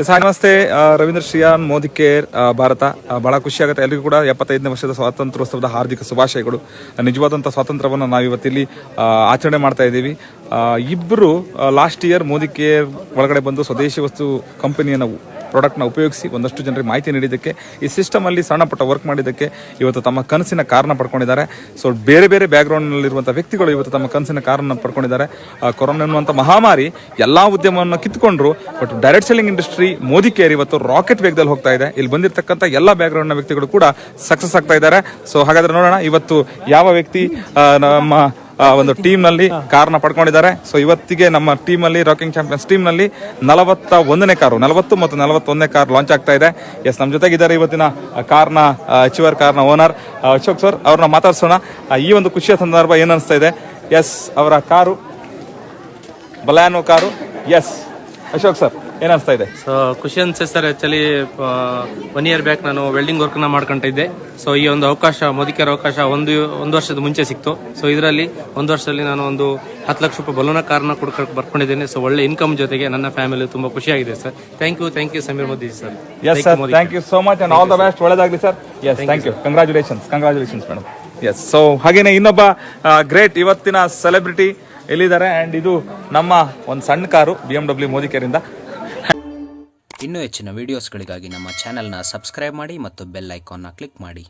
S ನಮಸ್ತೆ. Ravindra Shriyan Modi care Bharat. ಬಹಳ ಖುಷಿ ಆಗುತ್ತೆ ಎಲ್ರಿಗೂ ಕೂಡ ಎಪ್ಪತ್ತೈದನೇ ವರ್ಷದ ಸ್ವಾತಂತ್ರ್ಯೋತ್ಸವದ ಹಾರ್ದಿಕ ಶುಭಾಶಯಗಳು. ನಿಜವಾದಂಥ ಸ್ವಾತಂತ್ರ್ಯವನ್ನು ನಾವು ಇವತ್ತಿಲ್ಲಿ ಆ, ಆಚರಣೆ ಮಾಡ್ತಾ ಇದ್ದೀವಿ. ಆ, ಇಬ್ರು ಲಾಸ್ಟ್ ಇಯರ್ ಮೋದಿ ಕೇರ್ ಒಳಗಡೆ ಬಂದು ಸ್ವದೇಶಿ ವಸ್ತು ಕಂಪನಿಯನ್ನು ಪ್ರಾಡಕ್ಟ್ನ ಉಪಯೋಗಿಸಿ ಒಂದಷ್ಟು ಜನರಿಗೆ ಮಾಹಿತಿ ನೀಡಿದ್ದಕ್ಕೆ ಈ ಸಿಸ್ಟಮಲ್ಲಿ ಸಣ್ಣ ಪುಟ್ಟ ವರ್ಕ್ ಮಾಡಿದ್ದಕ್ಕೆ ಇವತ್ತು ತಮ್ಮ ಕನಸಿನ ಕಾರಣ ಪಡ್ಕೊಂಡಿದ್ದಾರೆ. ಸೊ ಬೇರೆ ಬೇರೆ ಬ್ಯಾಕ್ಗ್ರೌಂಡ್ನಲ್ಲಿರುವಂಥ ವ್ಯಕ್ತಿಗಳು ಇವತ್ತು ತಮ್ಮ ಕನಸಿನ ಕಾರಣ ಪಡ್ಕೊಂಡಿದ್ದಾರೆ. ಕೊರೋನಾ ಎನ್ನುವಂಥ ಮಹಾಮಾರಿ ಎಲ್ಲಾ ಉದ್ಯಮವನ್ನು ಕಿತ್ಕೊಂಡ್ರು but direct selling industry Modi care ಇವತ್ತು ರಾಕೆಟ್ ವೇಗದಲ್ಲಿ ಹೋಗ್ತಾ ಇದೆ. ಇಲ್ಲಿ ಬಂದಿರತಕ್ಕಂಥ ಎಲ್ಲ ಬ್ಯಾಕ್ಗ್ರೌಂಡ್ನ ವ್ಯಕ್ತಿಗಳು ಕೂಡ ಸಕ್ಸಸ್ ಆಗ್ತಾ ಇದ್ದಾರೆ. ಸೊ ಹಾಗಾದ್ರೆ ನೋಡೋಣ ಇವತ್ತು ಯಾವ ವ್ಯಕ್ತಿ ನಮ್ಮ ಒಂದು ಟೀಮ್ನಲ್ಲಿ ಕಾರ್ನ ಪಡ್ಕೊಂಡಿದ್ದಾರೆ. ಸೊ ಇವತ್ತಿಗೆ ನಮ್ಮ ಟೀಮ್ ಅಲ್ಲಿ ರಾಕಿಂಗ್ ಚಾಂಪಿಯನ್ಸ್ ಟೀಮ್ನಲ್ಲಿ ನಲವತ್ತ ಒಂದನೇ ಕಾರು, ನಲವತ್ತು ಮತ್ತು ನಲವತ್ತೊಂದನೇ ಕಾರ್ ಲಾಂಚ್ ಆಗ್ತಾ ಇದೆ. ಎಸ್ ನಮ್ಮ ಜೊತೆಗಿದ್ದಾರೆ ಇವತ್ತಿನ ಕಾರ್ನ ಅಚೀವರ್ ಕಾರ್ನ ಓನರ್ ಅಶೋಕ್ ಸರ್ ಅವ್ರನ್ನ ಮಾತಾಡ್ಸೋಣ. ಈ ಒಂದು ಖುಷಿಯ ಸಂದರ್ಭ ಏನ್ ಅನಿಸ್ತಾ ಇದೆ? ಎಸ್ ಅವರ car Baleno car. Yes Ashok sir ಏನ್ ಅನಿಸ್ತಾ ಇದೆ? ಸೊ ಖುಷಿ ಅನ್ಸುತ್ತೆ sir actually one year back ನಾನು ವೆಲ್ಡಿಂಗ್ ವರ್ಕ್ನ ಮಾಡ್ಕೊಂಡಿದ್ದೆ ಸೊ ಈ ಒಂದು ಅವಕಾಶ ಮೋದಿಕರ ಅವಕಾಶ ಒಂದು ಒಂದು ವರ್ಷದ ಮುಂಚೆ ಸಿಕ್ತು. ಸೊ ಇದರಲ್ಲಿ ಒಂದು ವರ್ಷದಲ್ಲಿ ನಾನು ಒಂದು ಹತ್ತು ಲಕ್ಷ ರೂಪಾಯಿ ಬಲೂನ ಕಾರ್ನ ಕೊಡ್ಕ ಬರ್ಕೊಂಡಿದ್ದೇನೆ. ಸೊ ಒಳ್ಳೆ ಇನ್ಕಮ್ ಜೊತೆಗೆ ನನ್ನ ಫ್ಯಾಮಿಲಿ ತುಂಬಾ ಖುಷಿಯಾಗಿದೆ sir. Thank you thank you Sameer Modi sir yes sir thank you so much and all the best ಒಳ್ಳೇದಾಗಲಿ sir yes thank you congratulations congratulations madam yes so ಹಾಗೇನೆ ಇನ್ನೊಬ್ಬ ಗ್ರೇಟ್ ಇವತ್ತಿನ celebrity ಎಲ್ಲಿದ್ದಾರೆ? And ಇದು ನಮ್ಮ ಒಂದು ಸಣ್ಣ car B M W Modi ಕೇರಿಂದ ಇನ್ನೂ ಹೆಚ್ಚಿನ ವಿಡಿಯೋಸ್ಗಳಿಗಾಗಿ ನಮ್ಮ ಚಾನೆಲ್ನ ಸಬ್ಸ್ಕ್ರೈಬ್ ಮಾಡಿ ಮತ್ತು ಬೆಲ್ ಐಕಾನ್ನ ಕ್ಲಿಕ್ ಮಾಡಿ.